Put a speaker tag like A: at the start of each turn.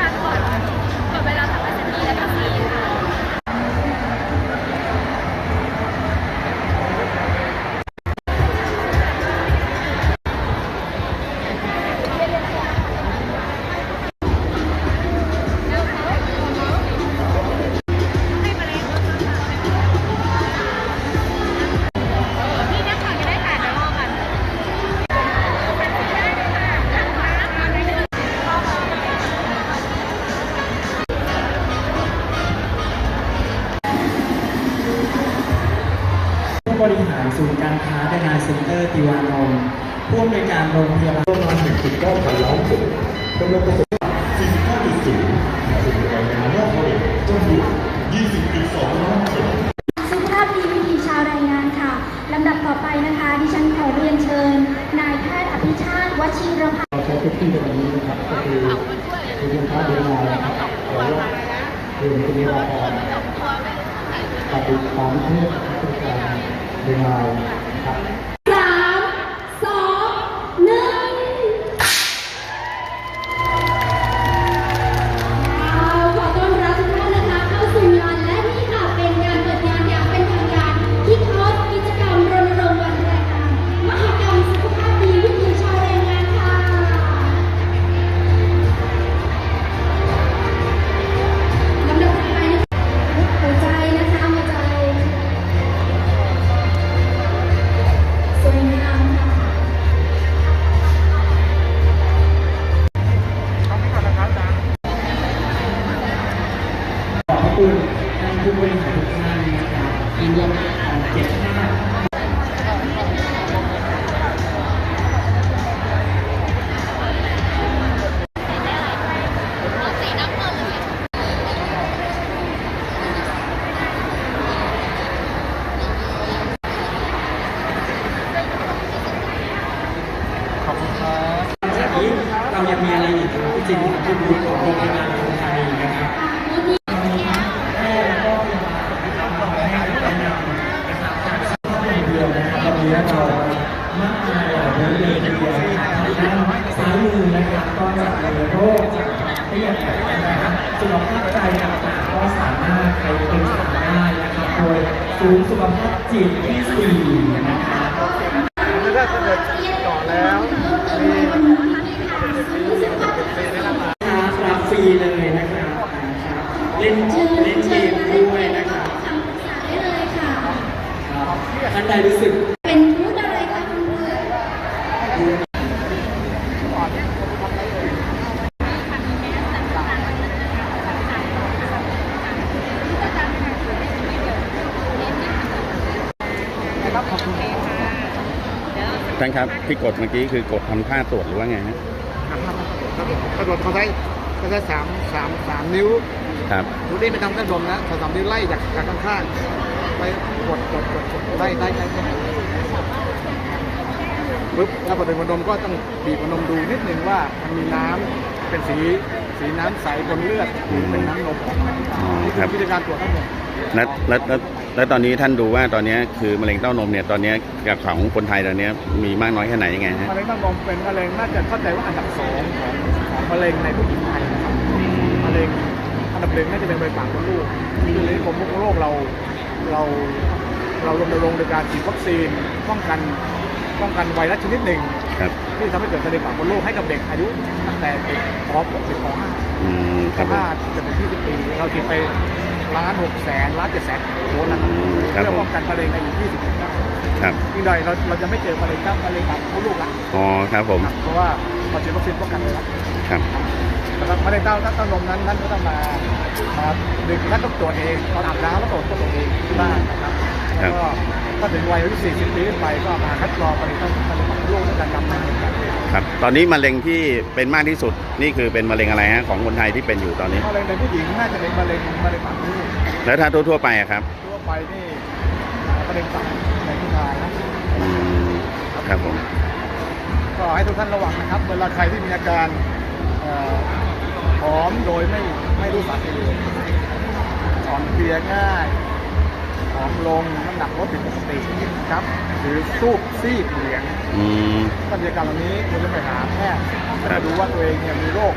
A: กา บ
B: ริหารศูนย์การค้าไดนาเซ็นเตอร์ติวานนท์ผู้อำนวยการโรงพยาบาล
C: ประมาณ1.9พันล้านคนกำลังประสบ45.0ถึงรายงานว่าผลิตจนถึง20.2ล้านคน
D: สุภาพดีวิถีชาวแรงงานค่ะลำดับต่อไปนะคะ ดิฉันขอเรียนเชิญ นายแพทย์อภิชาติวชิรพันธ์
C: เราใช้พื้นที่ตรงนี้นะครับก็คือคือโรงค้าเดินมานะครับแล้วก็เดินจะมีรอพ อปฏิบัติตามเพื่อกาลเดินมาครับ
D: คุณ
B: ท่านผู้บริหารทุกท่านนะครับที่ร่วมกันเก็บภาพจาเรายังมีอะไรอีกจริงที่บูธของโรงพยาบาล โรคจากความเครียดนะครับสุขภาพใจต่างๆก็สามารถไปปรึกษาได้นะครับโดยศูนย์สุขภาพจิตที่สี่นะครับ
E: ถ้าเกิดต่อแล้ว
B: รับฟรีเลยนะครับเล่น
D: เล่
B: นเกมด้วยนะค
D: ก็
B: รับ
D: คำปรึกษาได้เลยค่ะ
B: ครับท่านใดรู้สึก
D: เป็นบูธอะไรคะคุณบูธ
F: ท่านครับที่กดเมื่อกี้คือกดทำท่าตรวจหรือว่าไงฮะ
E: กระโดดเขาใช้เขาใช้สามสามสามนิ้ว
F: ครับ
E: ดูนี่ไม่ทำกระโดดนะสามสามนิ้วไล่จากจากข้างๆไปกดกดกดกดไล่ไล่ไล่ไล่ปุ๊บแล้วพอถึงหัวนมก็ต้องบีบหัวนมดูนิดนึงว่ามันมีน้ำ เป็นสีสีน้ำใสบนเลือดหรือเป็นน้ำนมออกมา
F: อ๋อ
E: นี่
F: ค
E: คื
F: รั
E: อบวิธีการตรวจทั้งหมด
F: แล้วแล้วแล้วแล้วตอนนี้ท่านดูว่าตอนนี้คือมะเร็งเต้านมเนี่ยตอนนี้กับของคนไทยตอนนี้มีมากน้อยแค่ไหนยังไงฮะ
E: มะเร็งเต้านมเป็นมะเร็งน่าจะเข้าใจว่าอันดับสองของของมะเร็งในผู้หญิงไทยนะครับมะเร็งอันดับหนึ่งน่าจะเป็นมะเร็งปากมดลูกคือในกรมควบคุมโรคเราเรา เรารณรงค์โดยการฉีดวัคซีนป้องกันป้องกันไวรัสชนิดหนึ่ง
F: ครับ
E: ที่ทำให้เกิดมะเร็งปากมดลูกให้กับเด็กอายุตั้งแต่เด็กป .6 ถึงป .5
F: อืมค
E: ป
F: รับผม
E: .5 จะเป็นที่10ปีเราฉีดไปล้านหกแสนล้านเจ็ดแสนโดสนะครับ
F: อืมครับ
E: เพื่อ
F: ผม
E: ป้องกันมะเร็งอายุ20ปีได้
F: ครับ
E: ยิ่งใดเราเราจะไม่เจอมะเร็งก้ามะเร็งปากมดลูกละ
F: อ๋อครับผม
E: ครับเพราะว่าเราฉีดวัคซีนป้องกันไวรัส
F: ครับ
E: แล้วก็มะเร็งเต้าเต้านมนั้นท่านก็ต้องมามาหนึ่งท่านต้องตรวจเองตอนอาบน้ำก็ตรวจก็ตรวจเองที่บ้านนะครับ แล้วก็ถ้าถึงวัยอายุ40 ปีขึ้นไปก็มาคัดกรองมะเร็งเต้ามะเร็งปากมดลูกในการนำมาเหมือนกัน
F: ครับ ตอนนี้มะเร็งที่เป็นมากที่สุดนี่คือเป็นมะเร็งอะไรฮะของคนไทยที่เป็นอยู่ตอนนี้
E: มะเร็งในผู้หญิงน่าจะเป็นมะเร็งมะเร็งปากมดลูก
F: แล้วถ้าทั่วๆไปอะครับ
E: ทั่วไปนี่มะเร็งตับในผู้ชายนะ
F: อืมครับผม
E: ก็ให้ทุกท่านระวังนะครับ เวลาใครที่มีอาการเอ่อผอมโดยไม่ไม่รู้สาเหตุอ่อนเพลียง่ายผ อมลงน้ำหนักลดผิดปกตินะครับ หรือซูบซีดเหลียง
F: อืม
E: ถ้ามีอาการเหล่านี้ควรจะไปหาแพทย์
F: ครั
E: จะ
F: บ
E: ดูว่าตัวเองเนี่ยมีโรค